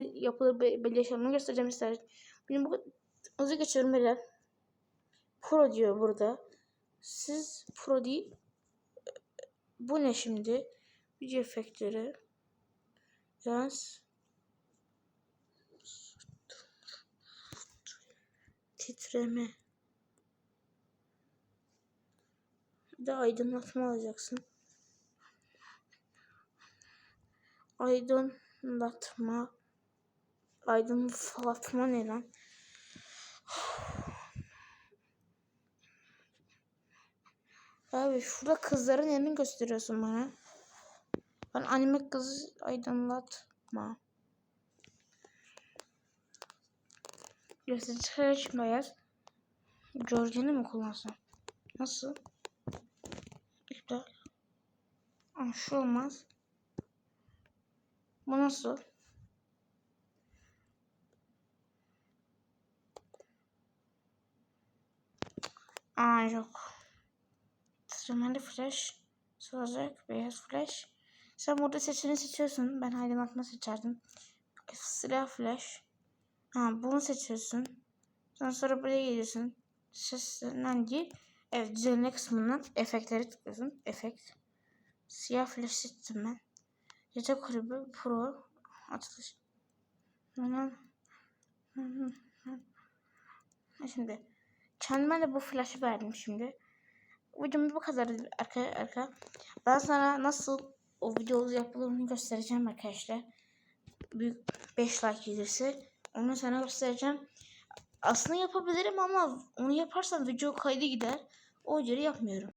yapılır be- belli işlemleri göstereceğim ister. Benim bu hızlı geçiyorum beyler. Pro diyor burada. Siz pro değil. Bu ne şimdi? Video efektleri. Yaz. Titreme. Bir de aydınlatma alacaksın. Aydınlatma. Aydınlatma ne lan? Abi şurada kızların yerini gösteriyorsun bana. Ben anime kız aydınlatma. Gösterici çalışma yaz. Mi kullansam? Nasıl? İptal. Aa, şu olmaz. Bu nasıl? Aa yok. Tırmanlı flash. Soracak. Beyaz flash. Sen burada seçeneği seçiyorsun. Ben aydınlatma seçerdim. Silah flash. Ha bunu seçiyorsun. Sonra sonra buraya geliyorsun. Sesinden değil. Evet düzenle kısmından efektleri tıklıyorsun. Efekt. Siyah flash seçtim ben. Gece kulübü pro. Hemen. Şimdi kendime de bu flash'ı verdim şimdi. Videom bu kadar arka arka. Ben sana nasıl o videoyu yapıldığını göstereceğim arkadaşlar. Büyük 5 like gelirse onu sana göstereceğim. Aslında yapabilirim ama onu yaparsam video kaydı gider. O yüzden yapmıyorum.